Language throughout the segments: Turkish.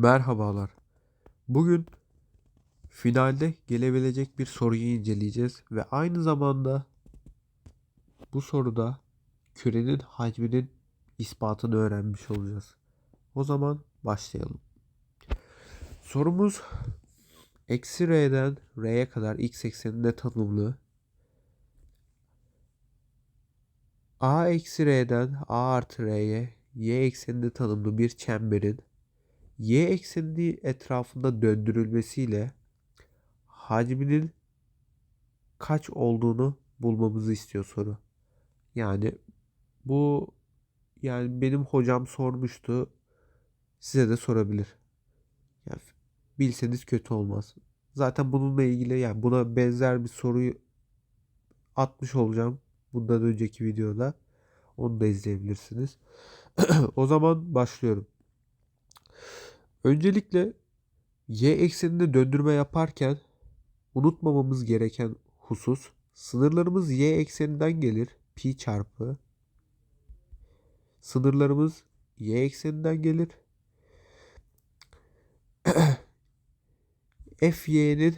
Merhabalar. Bugün finalde gelebilecek bir soruyu inceleyeceğiz ve aynı zamanda bu soruda kürenin hacminin ispatını öğrenmiş olacağız. O zaman başlayalım. Sorumuz eksi r'den r'ye kadar x ekseninde tanımlı a eksi r'den a artı r'ye y ekseninde tanımlı bir çemberin y ekseni etrafında döndürülmesiyle hacminin kaç olduğunu bulmamızı istiyor soru. Yani bu yani benim hocam sormuştu. Size de sorabilir. Yani bilseniz kötü olmaz. Zaten bununla ilgili yani buna benzer bir soruyu atmış olacağım bundan önceki videoda. Onu da izleyebilirsiniz. o zaman başlıyorum. Öncelikle y ekseninde döndürme yaparken unutmamamız gereken husus sınırlarımız y ekseninden gelir. Pi çarpı sınırlarımız y ekseninden gelir. fy'nin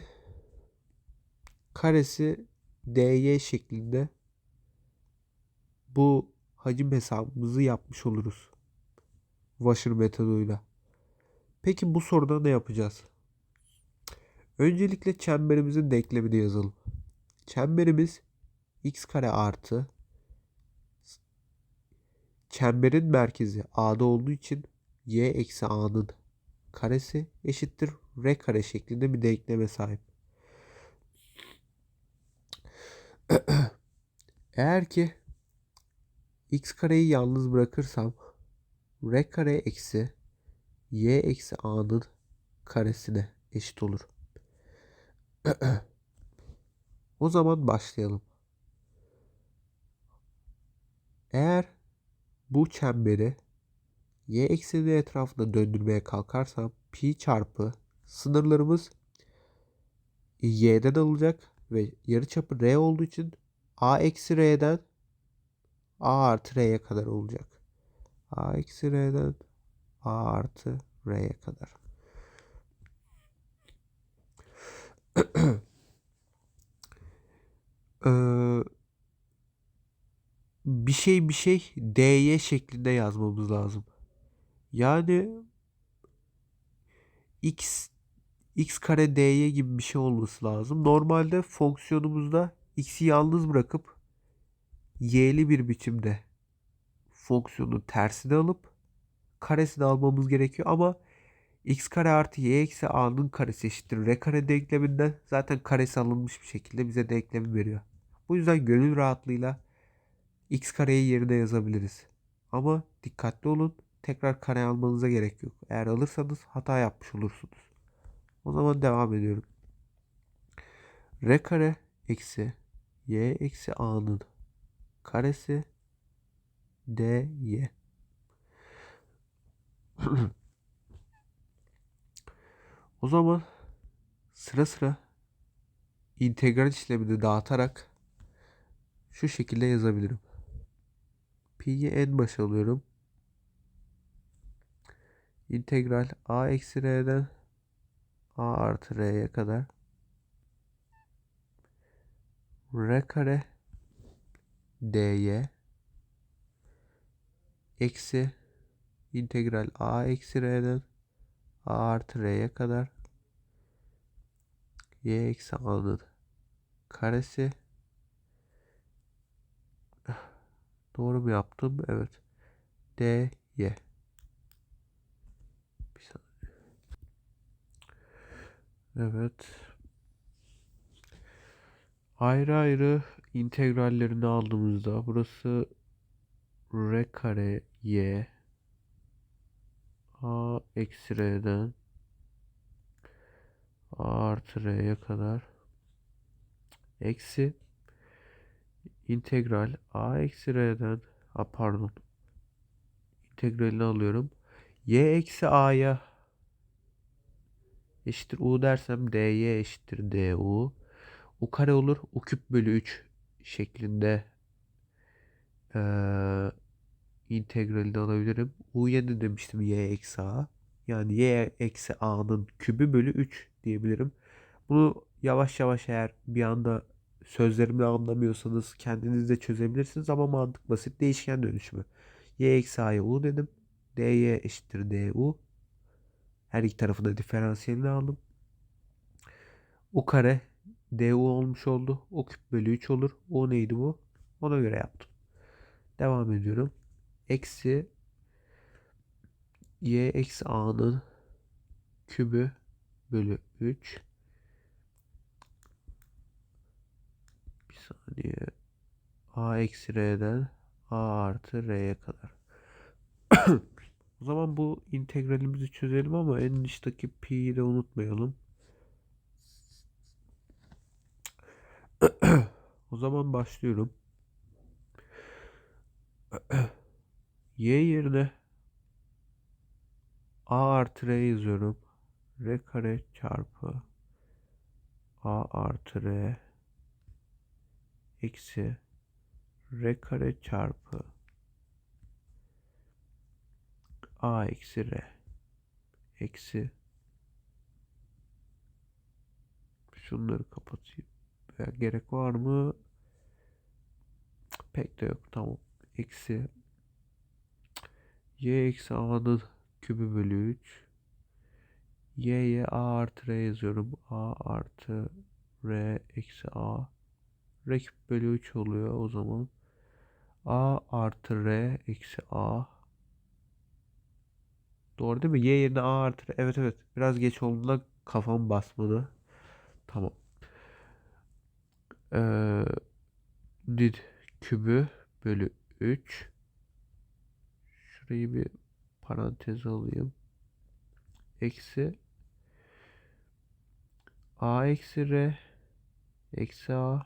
karesi dy şeklinde bu hacim hesabımızı yapmış oluruz. Washer metoduyla. Peki bu soruda ne yapacağız? Öncelikle çemberimizin denklemini yazalım. Çemberimiz x kare artı çemberin merkezi a'da olduğu için y eksi a'nın karesi eşittir r kare şeklinde bir denkleme sahip. Eğer ki x kareyi yalnız bırakırsam r kare eksi y eksi a'nın karesine eşit olur. o zaman başlayalım. Eğer bu çemberi y ekseni etrafında döndürmeye kalkarsam pi çarpı sınırlarımız y'den alacak ve yarıçapı r olduğu için a eksi r'den a artı r'ye kadar olacak. a eksi r'den a artı r'ye kadar. ee, bir şey bir şey dy şeklinde yazmamız lazım. Yani x x kare dy gibi bir şey olması lazım. Normalde fonksiyonumuzda x'i yalnız bırakıp y'li bir biçimde fonksiyonun tersini alıp karesini almamız gerekiyor ama x kare artı y eksi a'nın karesi eşittir r kare denkleminden zaten karesi alınmış bir şekilde bize denklemi veriyor. Bu yüzden gönül rahatlığıyla x kareyi yerine yazabiliriz. Ama dikkatli olun. Tekrar kare almanıza gerek yok. Eğer alırsanız hata yapmış olursunuz. O zaman devam ediyorum. r kare eksi y eksi a'nın karesi dy. o zaman sıra sıra integral işlemini dağıtarak şu şekilde yazabilirim. Pi'yi en başa alıyorum. İntegral a eksi r'den a artı r'ye kadar r kare dy eksi integral a eksi r'den a artı r'ye kadar y eksi a'nın karesi doğru mu yaptım? Evet. bir saniye. Evet. Ayrı ayrı integrallerini aldığımızda burası r kare y a eksi r'den a artı r'ye kadar eksi integral a eksi r'den a pardon integralini alıyorum. Y eksi a'ya eşittir u dersem dy eşittir du u. Kare olur. U küp bölü 3 şeklinde ee, integralini alabilirim. U ne demiştim y eksi a. Yani y eksi a'nın kübü bölü 3 diyebilirim. Bunu yavaş yavaş eğer bir anda sözlerimi anlamıyorsanız kendiniz de çözebilirsiniz ama mantık basit. Değişken dönüşümü. y eksi a'ya u dedim. dy eşittir du. Her iki tarafında diferansiyelini aldım. u kare du olmuş oldu. u küp bölü 3 olur. u neydi bu? Ona göre yaptım. Devam ediyorum. Eksi y eksi a'nın kübü bölü 3 bir saniye. A eksi r'den a artı r'ye kadar. O zaman bu integralimizi çözelim ama en dıştaki pi'yi de unutmayalım. O zaman başlıyorum y yerine a artı r yazıyorum. r kare çarpı a artı r eksi r kare çarpı a eksi r eksi şunları kapatayım. Veya gerek var mı? Pek de yok. Tamam. Eksi y eksi a'nın kübü bölü 3 y'ye a artı r yazıyorum. a artı r eksi a r küp bölü 3 oluyor o zaman. a artı r eksi a Doğru değil mi? Y yerine a artı r. Evet evet. Biraz geç olduğunda kafam basmadı. Tamam. Ee, did kübü bölü 3 Şurayı bir parantez alayım. Eksi a eksi r eksi a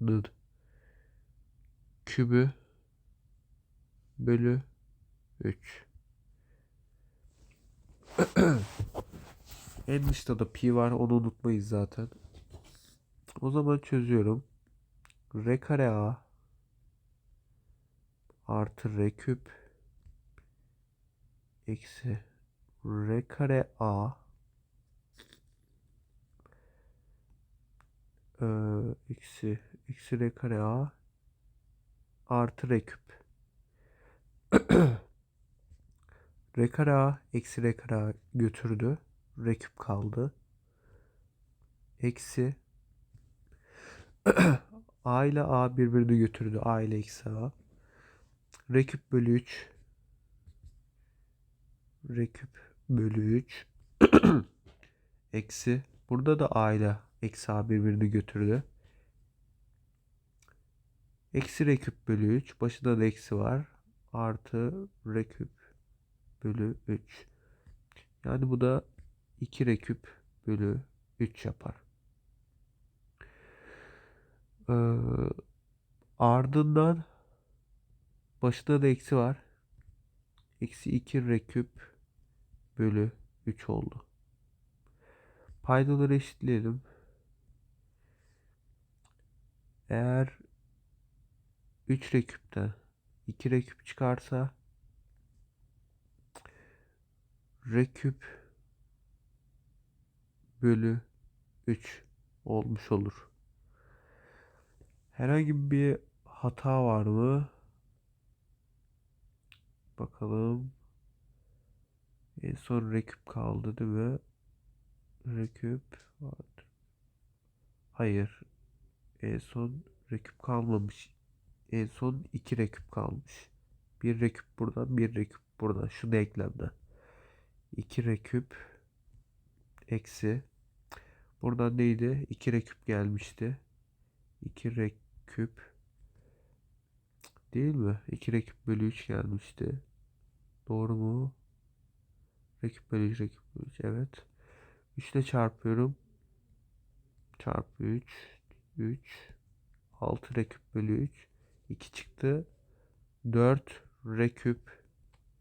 nud kübü bölü 3 en dışta da pi var onu unutmayız zaten. O zaman çözüyorum. R kare a artı r küp eksi r kare a. E, eksi eksi r kare a artı r küp. R kare a eksi r kare a götürdü. R küp kaldı. Eksi a ile a birbirini götürdü. A ile eksi a. R küp bölü 3 r bölü 3 eksi burada da a ile eksi a birbirini götürdü. Eksi r küp bölü 3 başında da eksi var. Artı r küp bölü 3. Yani bu da 2 r küp bölü 3 yapar. Ee, ardından başında da eksi var. Eksi 2 r küp bölü 3 oldu. Paydaları eşitleyelim. Eğer 3 reküpten 2 reküp çıkarsa reküp bölü 3 olmuş olur. Herhangi bir hata var mı? Bakalım. En son reküp kaldı değil mi? Reküp vardı. Hayır. En son reküp kalmamış. En son iki reküp kalmış. Bir reküp buradan, bir reküp buradan. Şu denklemden. İki reküp eksi. Buradan neydi? İki reküp gelmişti. İki reküp değil mi? İki reküp bölü üç gelmişti. Doğru mu? Reküp bölü 3, reküp bölü 3. Evet. 3 ile çarpıyorum. Çarpı 3. 3. 6 reküp bölü 3. 2 çıktı. 4 reküp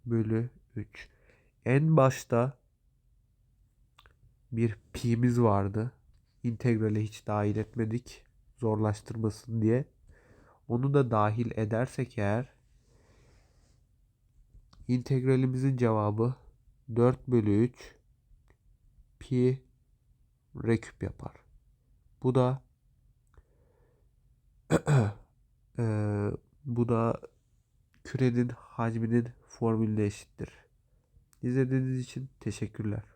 bölü 3. En başta bir pi'miz vardı. İntegrale hiç dahil etmedik. Zorlaştırmasın diye. Onu da dahil edersek eğer integralimizin cevabı 4 bölü 3 pi r küp yapar. Bu da eee, bu da kürenin hacminin formülüne eşittir. İzlediğiniz için teşekkürler.